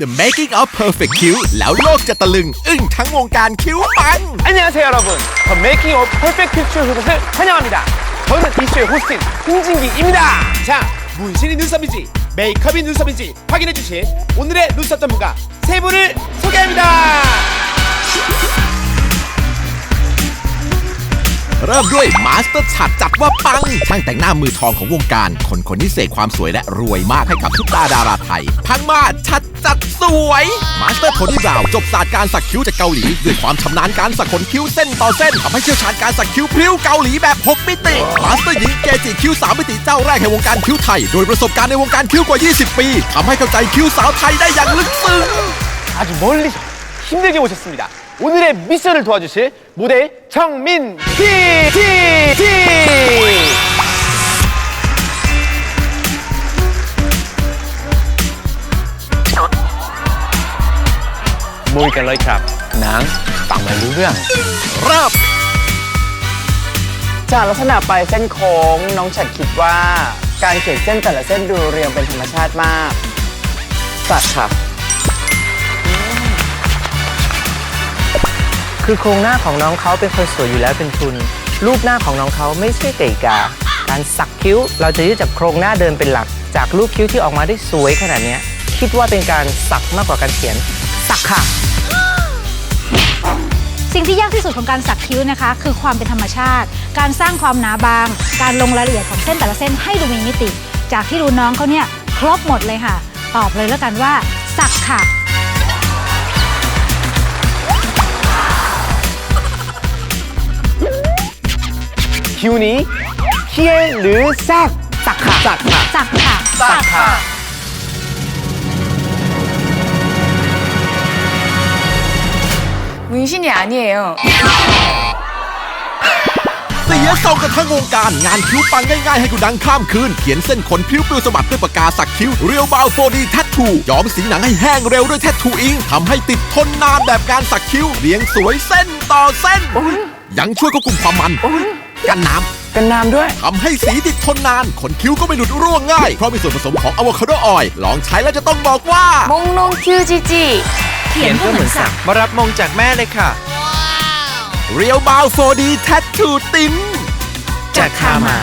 The Making of Perfect คิ้ว แล้วโลกจะตะลึง อึ้งทั้งวงการคิ้วปัง 안녕하세요 여러분. 더 메이킹 업 퍼펙트 큐 그것을 환영합니다. 저는 이슈의 호스트 홍진기입니다. 자, 문신이 눈썹인지 메이크업이 눈썹인지 확인해 주실 오늘의 눈썹 전문가 세 분을 소개합니다. เริ่มด้วยมาสเตอร์ฉัดจัดว่าปัง ช่างแต่งหน้ามือทองของวงการ คนคนนี้เสกความสวยและรวยมากให้กับทุกตาดาราไทย พังมาศชัดจัดสวย มาสเตอร์โทนี่บราวน์จบศาสตร์การสักคิ้วจากเกาหลี ด้วยความชำนาญการสักขนคิ้วเส้นต่อเส้นทำให้เชี่ยวชาญการสักคิ้วพริ้วเกาหลีแบบ 6 มิติ มาสเตอร์หญิงเกจิคิ้ว 3 มิติเจ้าแรกแห่งวงการคิ้วไทย โดยประสบการณ์ในวงการคิ้วกว่า 20 ปีทำให้เข้าใจคิ้วสาวไทยได้อย่างลึกซึ้ง 아주 멀리서 힘들게 오셨습니다. 오늘의 미션을 도와주실 모델 정민 티! 티! 티! 모이กันเลยครับนางฟังไม่รู้เรื่อง เริ่ม จากลักษณะปลายเส้นโค้ง น้องฉัดคิดว่าการเขียนเส้นแต่ละเส้นดูเรียงเป็นธรรมชาติมากสัตว์ค่ะ คือโครงหน้าของน้องเขาเป็นคนสวยอยู่แล้วเป็นทุน รูปหน้าของน้องเขาไม่ใช่เกะกา การสักคิ้วเราจะยึดจากโครงหน้าเดิมเป็นหลัก จากรูปคิ้วที่ออกมาได้สวยขนาดนี้คิดว่าเป็นการสักมากกว่าการเขียน สักค่ะสิ่งที่ยากที่สุดของการสักคิ้วนะคะ คือความเป็นธรรมชาติ การสร้างความหนาบาง การลงรายละเอียดของเส้นแต่ละเส้นให้ดูมีมิติ จากที่ดูน้องเขาเนี่ยครบหมดเลยค่ะ ตอบเลยแล้วกันว่า สักค่ะ기운이 희애 르 싹! 싹! 싹! สักค่ะ 싹! 싹! 문신이 아니에요. เสียทรงกันทั้งวงการงานคิ้วปังง่ายๆให้กูดังข้ามคืน เขียนเส้นขนพริ้วปลิวสะบัดด้วยปากกาสักคิ้วเรียวบาวโฟดีแทททูย้อมสีหนังให้แห้งเร็วด้วยแทททูอิงทำให้ติดทนนานแบบการสักคิ้วเรียงสวยเส้นต่อเส้น ยังช่วยควบคุมความมัน กันน้ กันน้ำด้วย ำทำให้สีติดทนนาน ขนคิ้วก็ไม่หลุดร่วงง่าย เพราะมีส่วนผสมของอะโวคาโดออยล์ลองใช้แล้วจะต้องบอกว่า 몽롱 큐지지. เขียนก็เหมือนสัก มารับมงจากแม่เลยค่ะ เรียวบาวโฟดีแทททูติ้น จากคามา